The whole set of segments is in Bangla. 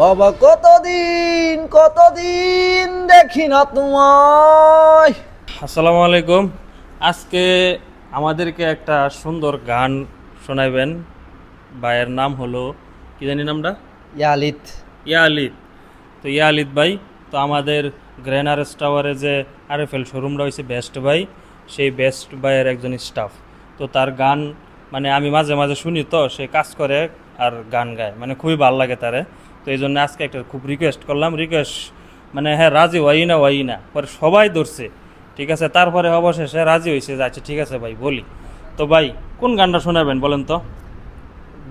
বাবা কতদিন কতদিন দেখি না তোমায়। আসসালামু আলাইকুম। আজকে আমাদেরকে একটা সুন্দর গান শোনাবেন ভাইয়ের নাম হলো কি জানি নামটা? ইয়ালিত ইয়ালিদ। তো ইয়ালিদ ভাই তো আমাদের গ্রেনারেস টাওয়ারে যে আরএফএল শোরুমটা হয়েছে বেস্ট ভাই সেই বেস্ট ভাইয়ের একজন স্টাফ তো তার গান মানে আমি মাঝে মাঝে শুনি তো সে কাজ করে আর গান গায়। মানে খুবই ভালো লাগে তারে। তো এই জন্য আজকে একটা খুব রিকোয়েস্ট করলাম। রিকোয়েস্ট মানে হ্যাঁ রাজি হই না হই না। পরে সবাই ধরছে। ঠিক আছে? তারপরে অবশেষে রাজি হয়েছে যে আচ্ছা ঠিক আছে ভাই বলি। তো ভাই কোন গানটা শোনাবেন বলেন তো?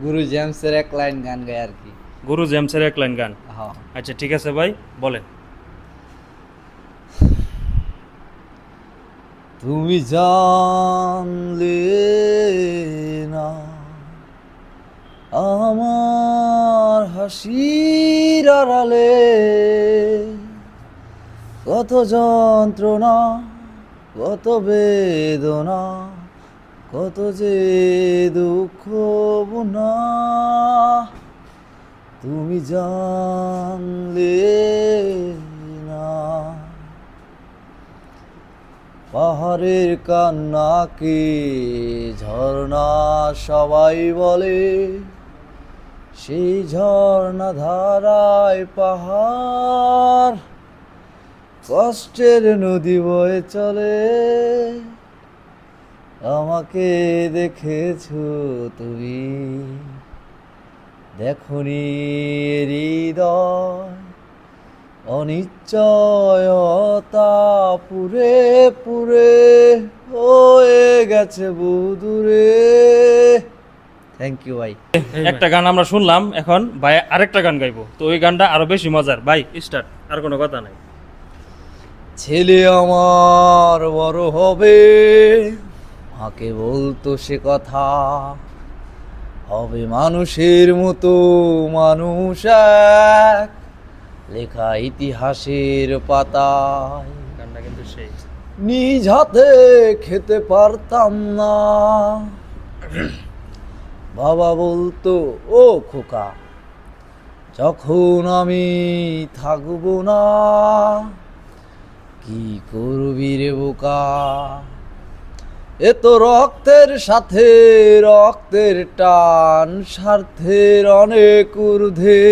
গুরু জেমসের এক লাইন গান গায় আর কি। গুরু জেমসের এক লাইন গান? হ্যাঁ। আচ্ছা ঠিক আছে ভাই বলেন। তুমি জানলে না আমার হাসির আড়ালে কত যন্ত্রণা, কত বেদনা, কত যে দুঃখ বুনা তুমি জানলে না। পাহাড়ের কান্নাকে ঝর্ণা সবাই বলে সেই ঝর্ণা ধারায় পাহাড়, কষ্টের নদী বয়ে চলে। আমাকে দেখেছ তুমি, দেখনি হৃদয়, অনিশ্চয়তা পুরে পুরে হয়ে গেছে বুদুরে। থ্যাংক ইউ ভাই। একটা গান আমরা শুনলাম এখন ভাই আরেকটা গান গাইবো। তো ওই গানটা আরও বেশি মজার। ভাই স্টার্ট আর কোনো কথা নাই। ছেলে আমার বড় হবে মাকে বলতো সে কথা। হবে মানুষের মতো মানুষ এক লেখা ইতিহাসের পাতায়। গানটা কিন্তু সেই। নিজ হাতে খেতে পারতাম না। বাবা বলতো, ও খোকা, যখন আমি থাকব না, কি করবি রে বোকা? এ তো রক্তের সাথে, রক্তের টান, স্বার্থের অনেক ঊর্ধ্বে।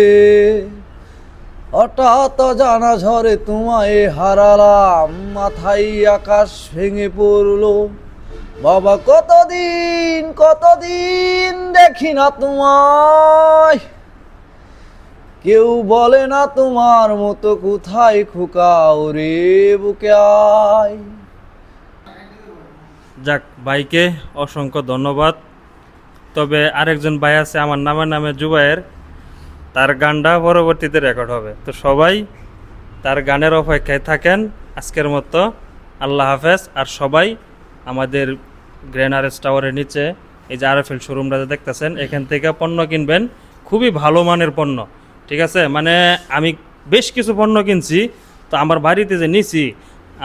হঠাৎ জানা ঝরে তোমায় হারালাম, মাথায় আকাশ ভেঙে পড়ল। বাবা, কতদিন কতদিন দেখি না তোমায়? কেউ বলে না তোমার মতো কোথায় খোকাও রে বুকে আয়। যাক, ভাইকে অসংখ্য ধন্যবাদ। তবে আরেকজন ভাই আছে আমার নামে নামে জুবাইয়ের তার গানটা পরবর্তীতে রেকর্ড হবে। তো সবাই তার গানের অপেক্ষায় থাকেন। আজকের মতো আল্লাহ হাফেজ। আর সবাই আমাদের গ্রেনারেস টাওয়ারের নিচে, এই যে আরএফএল শোরুমটা যে দেখতেছেন, এখান থেকে পণ্য কিনবেন। খুবই ভালো মানের পণ্য, ঠিক আছে? মানে আমি বেশ কিছু পণ্য কিনছি, তো আমার বাড়িতে যে নিছি,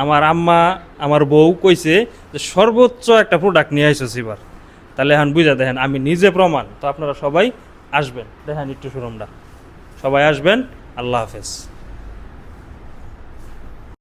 আমার আম্মা, আমার বউ কইছে যে সর্বোচ্চ একটা প্রোডাক্ট নিয়ে আইসো এবার। তাহলে এখন বুঝা দেখেন, আমি নিজে প্রমাণ, তো আপনারা সবাই আসবেন। দেখেন একটু শোরুমটা। সবাই আসবেন, আল্লাহ হাফেজ।